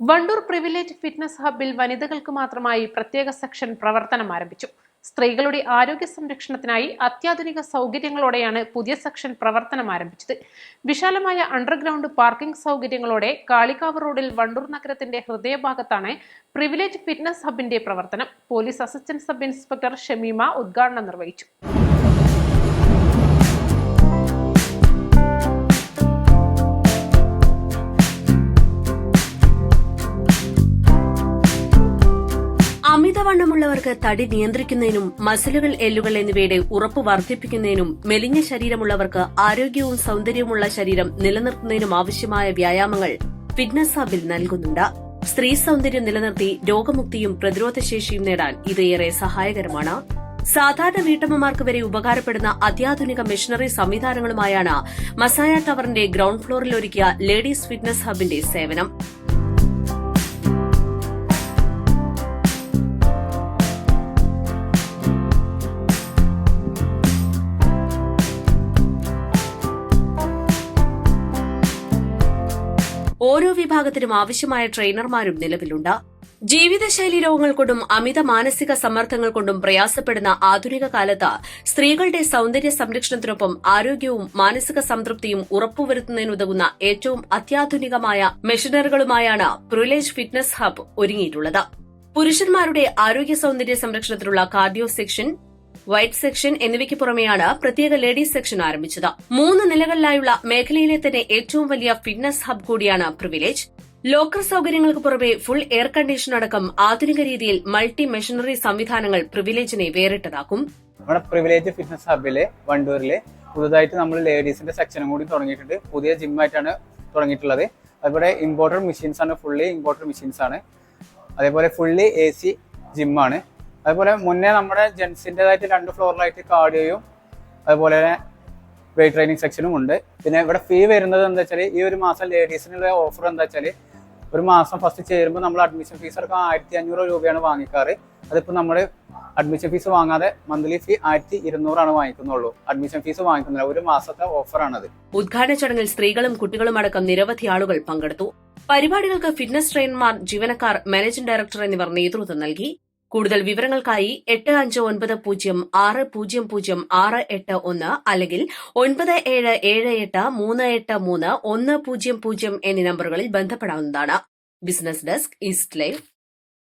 Wandoor privilege fitness ഹബിൽ വനിതകൾക്ക് മാത്രമായി പ്രത്യേക സെക്ഷൻ പ്രവർത്തനം ആരംഭിച്ചു. സ്ത്രീകളുടെ ആരോഗ്യ സംരക്ഷണത്തിനായി അത്യാധുനിക സൗകര്യങ്ങളോടെയാണ് പുതിയ സെക്ഷൻ പ്രവർത്തനം ആരംഭിച്ചത്. വിശാലമായ അണ്ടർഗ്രൗണ്ട് പാർക്കിംഗ് സൗകര്യങ്ങളോടെ കാളികാവ് റോഡിൽ വണ്ടൂർ നഗരത്തിന്റെ ഹൃദയഭാഗത്താണ് പ്രിവിലേജ് ഫിറ്റ്നസ് ഹബിന്റെ പ്രവർത്തനം. Police assistant sub inspector Shameema ഉദ്ഘാടനം നിർവഹിച്ചു. അമിതവണ്ണമുള്ളവർക്ക് തടി നിയന്ത്രിക്കുന്നതിനും മസിലുകൾ എല്ലുകൾ എന്നിവയുടെ ഉറപ്പ് വർദ്ധിപ്പിക്കുന്നതിനും മെലിഞ്ഞ ശരീരമുള്ളവർക്ക് ആരോഗ്യവും സൗന്ദര്യവുമുള്ള ശരീരം നിലനിർത്തുന്നതിനും ആവശ്യമായ വ്യായാമങ്ങൾ ഫിറ്റ്നസ് ഹബിൽ നൽകുന്നുണ്ട്. സ്ത്രീ സൗന്ദര്യം നിലനിർത്തി രോഗമുക്തിയും പ്രതിരോധശേഷിയും നേടാൻ ഇത് ഏറെ സഹായകരമാണ്. സാധാരണ വീട്ടമ്മമാർക്ക് വരെ ഉപകാരപ്പെടുന്ന അത്യാധുനിക മെഷീനറി സംവിധാനങ്ങളുമായാണ് മസായ ടവറിന്റെ ഗ്രൌണ്ട് ഫ്ലോറിൽ ഒരുക്കിയ ലേഡീസ് ഫിറ്റ്നസ് ഹബിന്റെ സേവനം. ഓരോ വിഭാഗത്തിനും ആവശ്യമായ ട്രെയിനർമാരും നിലവിലുണ്ട്. ജീവിതശൈലി രോഗങ്ങൾ കൊണ്ടും അമിത മാനസിക സമ്മർദ്ദങ്ങൾ കൊണ്ടും പ്രയാസപ്പെടുന്ന ആധുനിക കാലത്ത് സ്ത്രീകളുടെ സൌന്ദര്യ സംരക്ഷണത്തിനൊപ്പം ആരോഗ്യവും മാനസിക സംതൃപ്തിയും ഉറപ്പുവരുത്തുന്നതിനുതകുന്ന ഏറ്റവും അത്യാധുനികമായ മെഷീനറികളുമായാണ് പ്രിവിലേജ് ഫിറ്റ്നസ് ഹബ് ഒരുങ്ങിയിട്ടുള്ളത്. പുരുഷന്മാരുടെ ആരോഗ്യ സൌന്ദര്യ സംരക്ഷണത്തിനുള്ള കാർഡിയോ സെക്ഷൻ വൈറ്റ് സെക്ഷൻ എന്നിവയ്ക്ക് പുറമെയാണ് പ്രത്യേക ലേഡീസ് സെക്ഷൻ ആരംഭിച്ചത്. മൂന്ന് നിലകളിലായുള്ള മേഖലയിലെ തന്നെ ഏറ്റവും വലിയ ഫിറ്റ്നസ് ഹബ് കൂടിയാണ് പ്രിവിലേജ്. ലോക്കർ സൌകര്യങ്ങൾക്ക് പുറമെ ഫുൾ എയർ കണ്ടീഷൻ അടക്കം ആധുനിക രീതിയിൽ മൾട്ടി മെഷീനറി സംവിധാനങ്ങൾ പ്രിവിലേജിനെ വേറിട്ടതാക്കും. നമ്മുടെ പ്രിവിലേജ് ഫിറ്റ്നസ് ഹബിലെ വണ്ടൂരിൽ പുതുതായിട്ട് നമ്മൾ ലേഡീസിന്റെ സെക്ഷനും കൂടി തുടങ്ങിയിട്ടുണ്ട്. പുതിയ ജിമ്മായിട്ടാണ് തുടങ്ങിയിട്ടുള്ളത്. അതുപോലെ ഇമ്പോർട്ടഡ് മെഷീൻസ് ആണ് ഫുള്ളി ഇമ്പോർട്ടഡ് മെഷീൻസ് ആണ് അതേപോലെ ഫുള്ളി എ സി ജിമ്മാണ്. അതുപോലെ മുന്നേ നമ്മുടെ ജെൻസിന്റെതായിട്ട് രണ്ട് ഫ്ലോറിലായിട്ട് കാർഡിയോയും അതുപോലെ തന്നെ വെയിറ്റ് ട്രെയിനിങ് സെക്ഷനും ഉണ്ട്. പിന്നെ ഇവിടെ ഫീ വരുന്നത് എന്താ വെച്ചാൽ ഈ ഒരു മാസം ലേഡീസിനുള്ള ഓഫർ എന്താ വെച്ചാൽ ഒരു മാസം ഫസ്റ്റ് ചേരുമ്പോൾ നമ്മൾ അഡ്മിഷൻ ഫീസ് അടക്കം ആയിരത്തി അഞ്ഞൂറ് രൂപയാണ് വാങ്ങിക്കാറ്. അതിപ്പോൾ നമ്മൾ അഡ്മിഷൻ ഫീസ് വാങ്ങാതെ മന്ത്ലി ഫീ ആയിരത്തി ഇരുന്നൂറാണ് വാങ്ങിക്കുന്നുള്ളൂ. Admission fees വാങ്ങിക്കുന്നില്ല. ഒരു മാസത്തെ ഓഫറാണത് ഉദ്ഘാടന ചടങ്ങിൽ സ്ത്രീകളും കുട്ടികളും അടക്കം നിരവധി ആളുകൾ പങ്കെടുത്തു. പരിപാടികൾക്ക് ഫിറ്റ്നസ് ട്രെയിനർമാർ ജീവനക്കാർ മാനേജിംഗ് ഡയറക്ടർ എന്നിവർ നേതൃത്വം നൽകി. കൂടുതൽ വിവരങ്ങൾക്കായി എട്ട് അഞ്ച് ഒൻപത് പൂജ്യം ആറ് പൂജ്യം പൂജ്യം ആറ് എട്ട് ഒന്ന് അല്ലെങ്കിൽ ഒൻപത് ഏഴ് ഏഴ് എട്ട് മൂന്ന് എട്ട് മൂന്ന് ഒന്ന് പൂജ്യം പൂജ്യം എന്നീ നമ്പറുകളിൽ ബന്ധപ്പെടാവുന്നതാണ്. Business desk east live